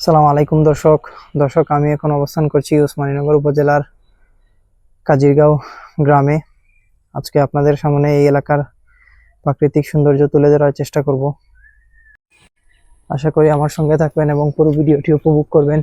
সালাম আলাইকুম দর্শক। দর্শক, আমি এখন অবস্থান করছি ওসমানীনগর উপজেলার কাজিরগাঁও গ্রামে। আজকে আপনাদের সামনে এই এলাকার প্রাকৃতিক সৌন্দর্য তুলে ধরার চেষ্টা করব। আশা করি আমার সঙ্গে থাকবেন এবং পুরো ভিডিওটি উপভোগ করবেন।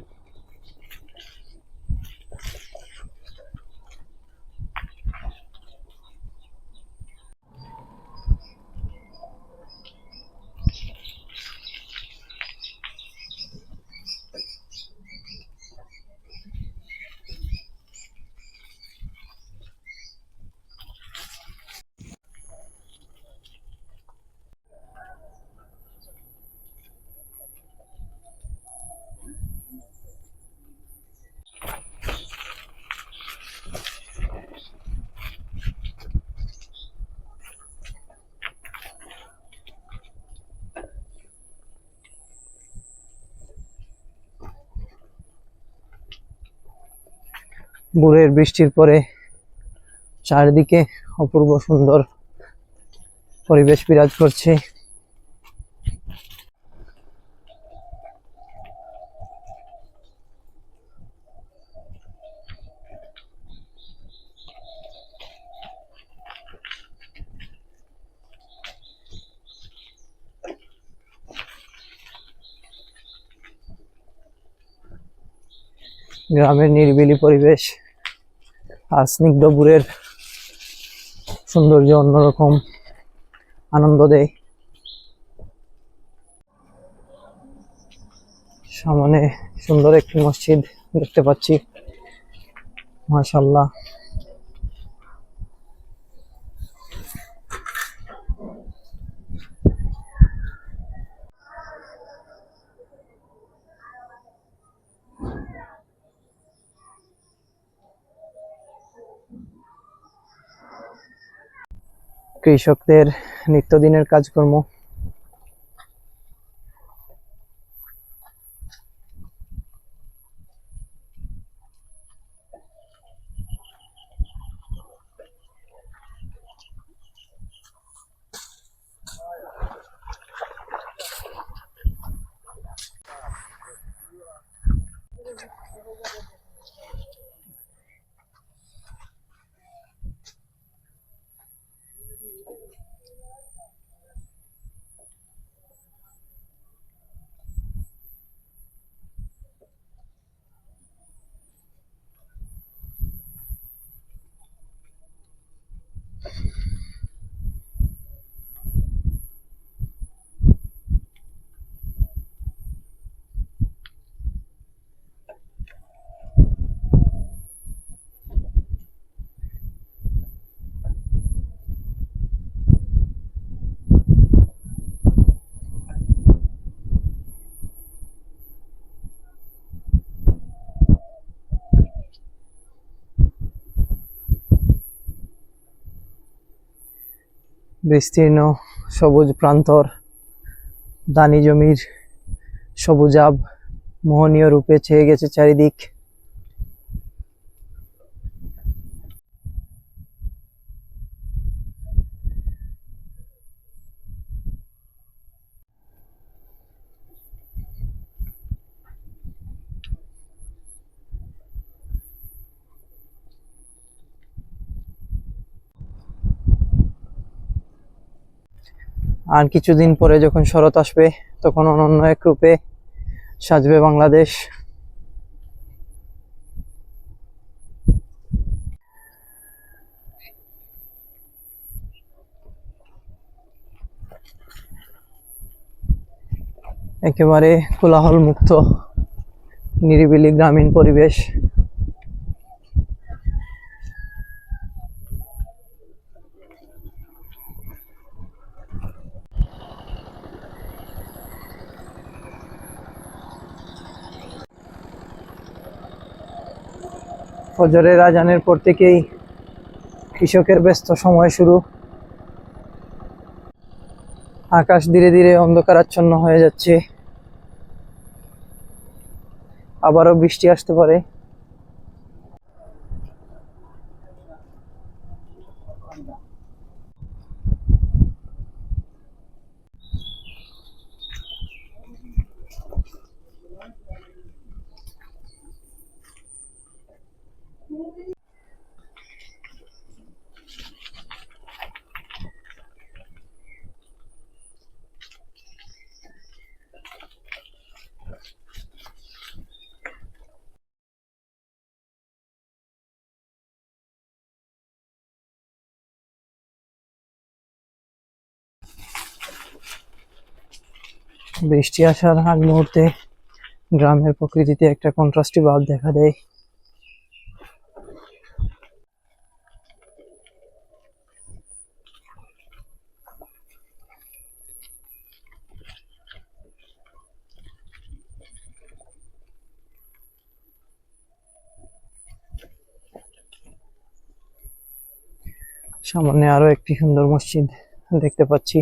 ভোরের বৃষ্টির পরে চারিদিকে অপূর্ব সুন্দর পরিবেশ বিরাজ করছে। গ্রামের নিরিবিলি পরিবেশ আর স্নিগ্ধপুরের সৌন্দর্য অন্যরকম আনন্দ দেয়। সামনে সুন্দর একটি মসজিদ দেখতে পাচ্ছি। মাশাল্লাহ কৃষকদের নিত্যদিনের কাজকর্ম। বিস্তীর্ণ সবুজ প্রান্তর দানি জমির সবুজাব মোহনীয় রূপে ছেয়ে গেছে চারিদিক। আর কিছুদিন পরে যখন শরৎ আসবে, তখন অনন্য এক রূপে সাজবে বাংলাদেশ। একেবারে কোলাহল মুক্ত নিরিবিলি গ্রামীণ পরিবেশ। ফজরের আজানের পর থেকেই কৃষকের ব্যস্ত সময় শুরু। আকাশ ধীরে ধীরে অন্ধকারাচ্ছন্ন হয়ে যাচ্ছে। আবারও বৃষ্টি আসতে পারে। বৃষ্টি আসার আগ মুহূর্তে গ্রামের প্রকৃতিতে একটা কন্ট্রাস্টি ভাব দেখা দেয়। সামনে আরও একটি সুন্দর মসজিদ দেখতে পাচ্ছি।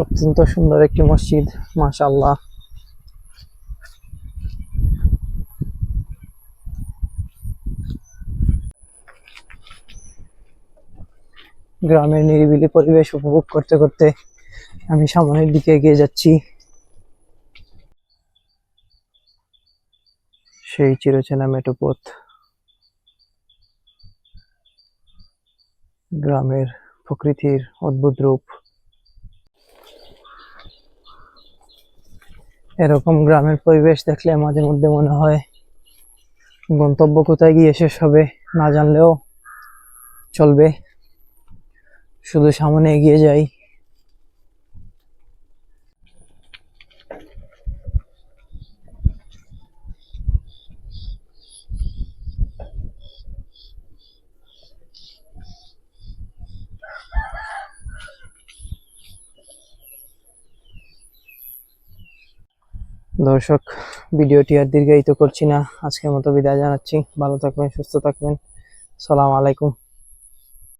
অত্যন্ত সুন্দর একটি মসজিদ মাশাআল্লাহ। গ্রামের নিরিবিলি পরিবেশ উপভোগ করতে করতে আমি সামনের দিকে এগিয়ে যাচ্ছি। সেই চিরচেনা মেটো পথ। গ্রামের প্রকৃতির অদ্ভুত রূপ। এরকম গ্রামের পরিবেশ দেখলে মাঝে মধ্যে মনে হয় গন্তব্য কোথায় গিয়ে শেষ হবে, না জানলেও চলবে। শুধু সামনে এগিয়ে যাই। দর্শক, ভিডিওটি আর দীর্ঘায়িত করছি না। আজকের মতো বিদায় জানাচ্ছি। ভালো থাকবেন, সুস্থ থাকবেন। সালাম আলাইকুম।